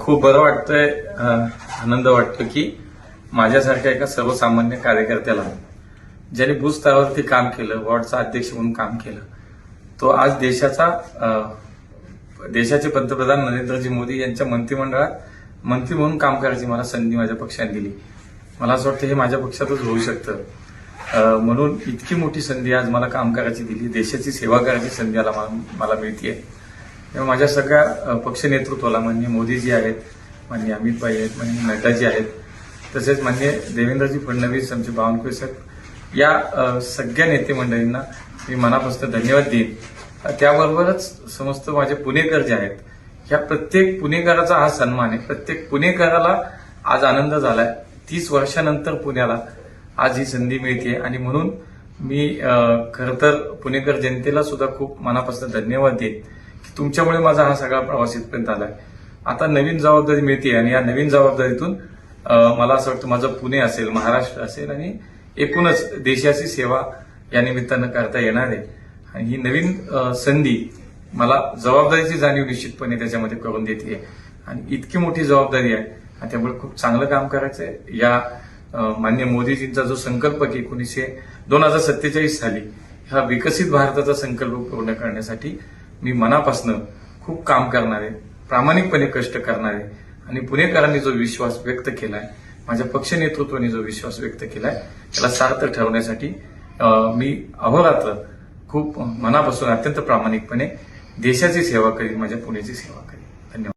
खूप बरं वाटतंय. आनंद वाटतो की माझ्यासारख्या एका सर्वसामान्य कार्यकर्त्याला ज्याने भूस्तरावरती काम केलं वॉर्डचा अध्यक्ष म्हणून काम केलं तो आज देशाचा देशाचे पंतप्रधान नरेंद्रजी मोदी यांच्या मंत्रिमंडळात मंत्री म्हणून काम करायची मला संधी माझ्या पक्षाने दिली मला असं वाटतं हे माझ्या पक्षातच होऊ शकतं. म्हणून इतकी मोठी संधी आज मला काम करायची दिली. देशाची सेवा करायची संधी मला मला मिळते तेव्हा माझ्या सगळ्या पक्ष नेतृत्वाला मान्य मोदीजी आहेत मान्य अमित भाई आहेत मान्य नड्डाजी आहेत तसेच मान्य देवेंद्रजी फडणवीस आमचे बावनकुळे साहेब या सगळ्या नेते मंडळींना मी मनापासून धन्यवाद देईन. त्याबरोबरच समस्त माझे पुणेकर जे आहेत ह्या प्रत्येक पुणेकराचा हा सन्मान आहे. प्रत्येक पुणेकराला आज आनंद झालाय. तीस वर्षानंतर पुण्याला आज ही संधी मिळते आणि म्हणून मी खरं तर पुणेकर जनतेला सुद्धा खूप मनापासून धन्यवाद देईन. तुमच्यामुळे माझा हा सगळा प्रवास इथपर्यंत आलाय. आता नवीन जबाबदारी मिळते आणि या नवीन जबाबदारीतून मला असं वाटतं माझं पुणे असेल महाराष्ट्र असेल आणि एकूणच देशाची सेवा या निमित्तानं करता येणार आहे. आणि ही नवीन संधी मला जबाबदारीची जाणीव निश्चितपणे त्याच्यामध्ये करून देते आणि इतकी मोठी जबाबदारी आहे आणि त्यामुळे खूप चांगलं काम करायचं आहे या मान्य मोदीजींचा जो संकल्प की एकोणीसशे दोन हजार सत्तेचाळीस साली हा विकसित भारताचा संकल्प पूर्ण करण्यासाठी मी मनापासनं खूप काम करणारे प्रामाणिकपणे कष्ट करणारे आणि पुणेकरांनी जो विश्वास व्यक्त केलाय माझ्या पक्ष नेतृत्वाने जो विश्वास व्यक्त केलाय त्याला सार्थ ठरवण्यासाठी मी अहोरात्र खूप मनापासून अत्यंत प्रामाणिकपणे देशाची सेवा करीन माझ्या पुण्याची सेवा करीन. धन्यवाद.